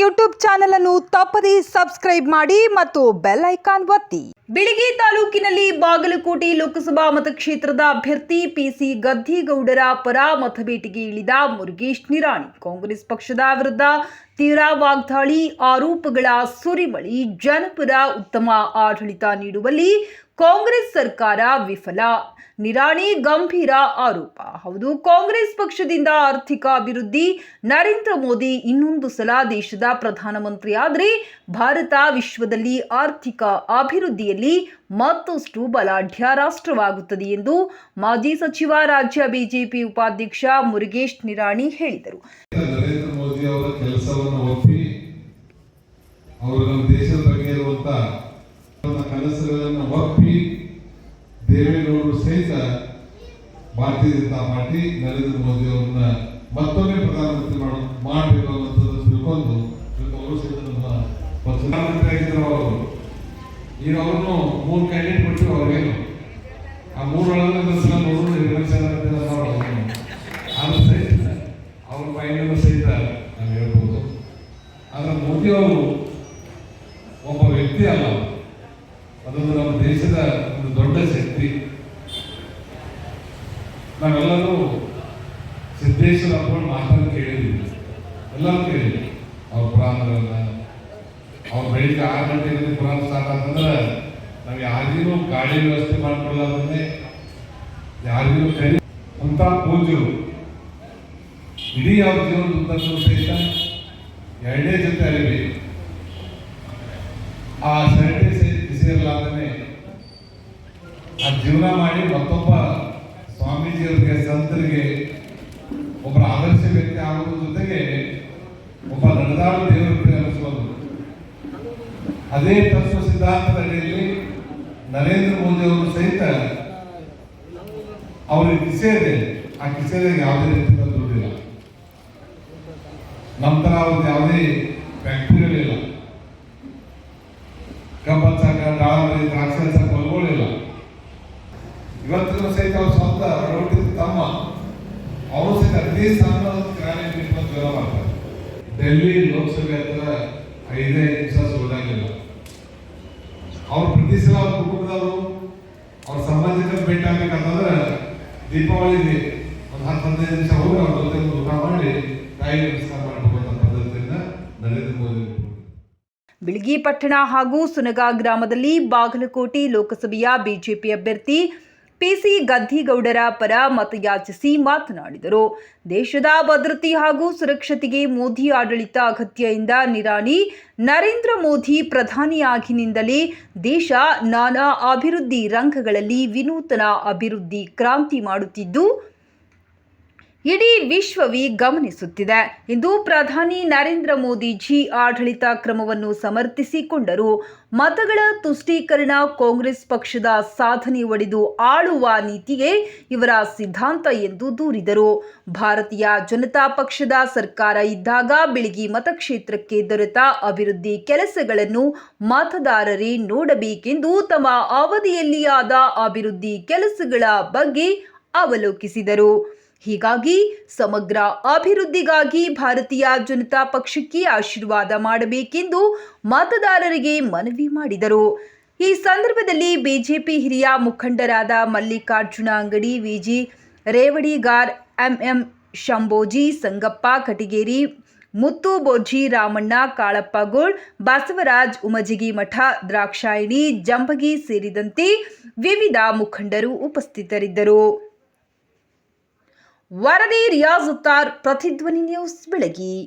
YouTube channel ಅನ್ನು ತಪ್ಪದೇ subscribe ಮಾಡಿ ಮತ್ತು ಬೆಲ್ ಐಕಾನ್ ಒತ್ತಿ. ಬಿಳಿಗಿ ತಾಲೂಕಿನಲ್ಲಿ ಬಾಗಲಕೋಟೆ ಲೋಕಸಭಾ ಮತಕ್ಷೇತ್ರದ ಅಭ್ಯರ್ಥಿ ಪಿಸಿ ಗದ್ದಿಗೌಡರ ಪರ ಮತಭೇಟಿಗೆ ಇಳಿದ ಮುರುಗೇಶ್ ನಿರಾಣಿ. ಕಾಂಗ್ರೆಸ್ ಪಕ್ಷದ ವಿರುದ್ಧ ತೀವ್ರ ವಾಗ್ದಾಳಿ, ಆರೋಪಗಳ ಸುರಿಮಳಿ, ಜನಪರ ಉತ್ತಮ ಆಡಳಿತ ನೀಡುವಲ್ಲಿ ಕಾಂಗ್ರೆಸ್ ಸರ್ಕಾರ ವಿಫಲ. ನಿರಾಣಿ ಗಂಭೀರ ಆರೋಪ. ಹೌದು, ಕಾಂಗ್ರೆಸ್ ಪಕ್ಷದಿಂದ ಆರ್ಥಿಕ ಅಭಿವೃದ್ಧಿ, ನರೇಂದ್ರ ಮೋದಿ ಇನ್ನೊಂದು ಸಲ ದೇಶದ ಪ್ರಧಾನಮಂತ್ರಿ ಆದರೆ ಭಾರತ ವಿಶ್ವದಲ್ಲಿ ಆರ್ಥಿಕ ಅಭಿವೃದ್ಧಿಯಲ್ಲಿ ಮತ್ತಷ್ಟು ಬಲಾಢ್ಯ ರಾಷ್ಟ್ರವಾಗುತ್ತದೆ ಎಂದು ಮಾಜಿ ಸಚಿವ, ರಾಜ್ಯ ಬಿಜೆಪಿ ಉಪಾಧ್ಯಕ್ಷ ಮುರುಗೇಶ್ ನಿರಾಣಿ ಹೇಳಿದರು. ನರೇಂದ್ರ ಮೋದಿ ಅವರ ಕೆಲಸವನ್ನು ಒಪ್ಪಿ ಅವರು ನಮ್ಮ ದೇಶದ ಬಗ್ಗೆ ಇರುವಂತಹ ಕನಸುಗಳನ್ನು ಒಪ್ಪಿ ದೇವೇಗೌಡರು ಸಹಿತ ಭಾರತೀಯ ಜನತಾ ಪಾರ್ಟಿ ನರೇಂದ್ರ ಮೋದಿ ಅವರನ್ನ ಮತ್ತೊಮ್ಮೆ ಪ್ರಧಾನಮಂತ್ರಿ ಮಾಡ ಮಾಡಬೇಕು ಅನ್ನೋದನ್ನು ತಿಳ್ಕೊಂಡು ಇವತ್ತು ಅವರು ಸಹಿತ ನಮ್ಮ ಪಕ್ಷ ಪ್ರಧಾನಮಂತ್ರಿ ಆಗಿದ್ರು ಅವರು ಈಗ ಅವ್ರನ್ನು ಮೂರು ಕ್ಯಾಂಡಿಡೇಟ್ ಕೊಟ್ಟು ಅವ್ರಿಗೇನು ಆ ಮೂರೊಳಗೆ ಎಲೆಕ್ಷನ್ ಆದ್ರೂ ಸಹಿತ ಅವ್ರ ಬಾಯಿನಲ್ಲೂ ಸಹಿತ ನಾವು ಹೇಳ್ಬೋದು. ಆದ್ರೆ ಮೋದಿ ಅವರು ಒಬ್ಬ ವ್ಯಕ್ತಿ ಅಲ್ಲ. ಅದೊಂದು ನಮ್ಮ ದೇಶದ ಒಂದು ದೊಡ್ಡ ಶಕ್ತಿ. ನಾವೆಲ್ಲರೂ ಸಿದ್ದೇಶ್ವರ ಅಪ್ಪನ ಮಾತನ್ನು ಕೇಳಿದ್ವಿ. ಎಲ್ಲರೂ ಕೇಳಿದ್ವಿ. ಅವ್ರ ಪುರಾಣಗಳನ್ನ ಬೆಳಿಗ್ಗೆ ಆರು ಗಂಟೆಗೆ ಪುರಾಣ ಸ್ಟಾರ್ಟ್ ಅಂತಂದ್ರೆ ನಾವು ಯಾರಿಗೂ ಗಾಡಿ ವ್ಯವಸ್ಥೆ ಮಾಡ್ಕೊಳ್ಳೋದನ್ನೇ ಯಾರಿಗೂ ಕೈ ಅಂತ ಪೂಜರು ಇಡೀ ಅವ್ರ ಜೀವನ ಸಹಿತ ಎರಡೇ ಜೊತೆ ಅರಿವಿ ಆ ಶರಟೆ ಸೇರಲಾರ್ದೇ ಆ ಜೀವನ ಮಾಡಿ ಮತ್ತೊಬ್ಬ ಸ್ವಾಮೀಜಿಯವರಿಗೆ, ಸಂತರಿಗೆ ಒಬ್ಬರ ಆದರ್ಶ ವ್ಯಕ್ತಿ ಆಗೋದ್ರ ಜೊತೆಗೆ ಒಬ್ಬ ನಡೆದಾಡು ದೇವರಿಗೆ ಅನಿಸೋದು ಅದೇ ತತ್ವ ಸಿದ್ಧಾಂತದ ಅಡಿಯಲ್ಲಿ ನರೇಂದ್ರ ಮೋದಿ ಅವರು ಸಹಿತ ಅವ್ರಿಗೆ ಕಿಸೆ ಇದೆ ಆ ಕಿಸೆದಾಗ ಯಾವುದೇ ರೀತಿಯ ದುಡ್ಡಿಲ್ಲ ನಮ್ಮ ಥರ ಅವ್ರದ್ದು ಯಾವುದೇ ಫ್ಯಾಕ್ಟ್ರಿಗಳಿಲ್ಲ ಕಬ್ಬಚ್ಚಾಕ ದಾಳಿ ದ್ರಾಕ್ಷಿ ಹಚ್ಚಕ್ಕೆ ಹೊಲಗಳಿಲ್ಲ ಇವತ್ತಿನ ಸಹಿತ ಅವ್ರ ಸ್ವಂತ ರೊಟ್ಟಿ ತಮ್ಮ. ಅವರು ಸಹಿತ ಅದೇ ಸಾಮಾನ್ಯ ಅಂಗಡಿ ಜ್ವರ ಮಾಡ್ತಾರೆ. ಡೆಲ್ಲಿ ಲೋಕಸಭೆ ಹತ್ರ ಐದೇ ನಿಮಿಷ ಅವ್ರ ಕುಟುಂಬದವರು ಅವ್ರ ಸಂಬಂಧಿಕರು ಭೇಟಿ ಆಗ್ಬೇಕಂತಂದ್ರೆ ದೀಪಾವಳಿ ಒಂದು ಹತ್ತು ಹದಿನೈದು ನಿಮಿಷ ಹೋಗಿ ಅವ್ರ ಜೊತೆ ಊಟ ಮಾಡಿ ತಾಯಿ ನಮಸ್ಕಾರ ಪಟ್ಟಣ ಹಾಗೂ ಸುನಗಾ ಗ್ರಾಮದಲ್ಲಿ ಬಾಗಲಕೋಟೆ ಲೋಕಸಭೆಯ ಬಿಜೆಪಿ ಅಭ್ಯರ್ಥಿ ಪಿಸಿ ಗದ್ದಿಗೌಡರ ಪರ ಮತಯಾಚಿಸಿ ಮಾತನಾಡಿದರು. ದೇಶದ ಭದ್ರತೆ ಹಾಗೂ ಸುರಕ್ಷತೆಗೆ ಮೋದಿ ಆಡಳಿತ ಅಗತ್ಯ ಎಂದ ನಿರಾಣಿ ನರೇಂದ್ರ ಮೋದಿ ಪ್ರಧಾನಿಯಾಗಿನಿಂದಲೇ ದೇಶ ನಾನಾ ಅಭಿವೃದ್ಧಿ ರಂಗಗಳಲ್ಲಿ ವಿನೂತನ ಅಭಿವೃದ್ಧಿ ಕ್ರಾಂತಿ ಮಾಡುತ್ತಿದ್ದು ಇಡೀ ವಿಶ್ವವೇ ಗಮನಿಸುತ್ತಿದೆ. ಇಂದು ಪ್ರಧಾನಿ ನರೇಂದ್ರ ಮೋದಿ ಜಿ ಆಡಳಿತ ಕ್ರಮವನ್ನು ಸಮರ್ಥಿಸಿಕೊಂಡರು. ಮತಗಳ ತುಷ್ಟೀಕರಣ ಕಾಂಗ್ರೆಸ್ ಪಕ್ಷದ ಸಾಧನೆ ಒಡೆದು ಆಳುವ ನೀತಿಯೇ ಇವರ ಸಿದ್ಧಾಂತ ಎಂದು ದೂರಿದರು. ಭಾರತೀಯ ಜನತಾ ಪಕ್ಷದ ಸರ್ಕಾರ ಇದ್ದಾಗ ಬೆಳಗಿ ಮತಕ್ಷೇತ್ರಕ್ಕೆ ದೊರೆತ ಅಭಿವೃದ್ಧಿ ಕೆಲಸಗಳನ್ನು ಮತದಾರರೇ ನೋಡಬೇಕೆಂದು ತಮ್ಮ ಅವಧಿಯಲ್ಲಿ ಆದ ಅಭಿವೃದ್ಧಿ ಕೆಲಸಗಳ ಬಗ್ಗೆ ಅವಲೋಕಿಸಿದರು. ಹೀಗಾಗಿ ಸಮಗ್ರ ಅಭಿವೃದ್ಧಿಗಾಗಿ ಭಾರತೀಯ ಜನತಾ ಪಕ್ಷಕ್ಕೆ ಆಶೀರ್ವಾದ ಮಾಡಬೇಕೆಂದು ಮತದಾರರಿಗೆ ಮನವಿ ಮಾಡಿದರು. ಈ ಸಂದರ್ಭದಲ್ಲಿ ಬಿಜೆಪಿ ಹಿರಿಯ ಮುಖಂಡರಾದ Mallikarjuna Angadi, V G Revadigar, M M Shambhoji, Sangappa Katigeri, Muttu Borji Ramanna Kalappagol Basavaraj Umajigi Math, Drakshayini, Jambagi ಸೇರಿದಂತೆ ವಿವಿಧ ಮುಖಂಡರು ಉಪಸ್ಥಿತರಿದ್ದರು. ವರದಿ ರಿಯಾಜ್ ಉತ್ತಾರ್ ಪ್ರತಿಧ್ವನಿ ನ್ಯೂಸ್ ಬೆಳಗಿ.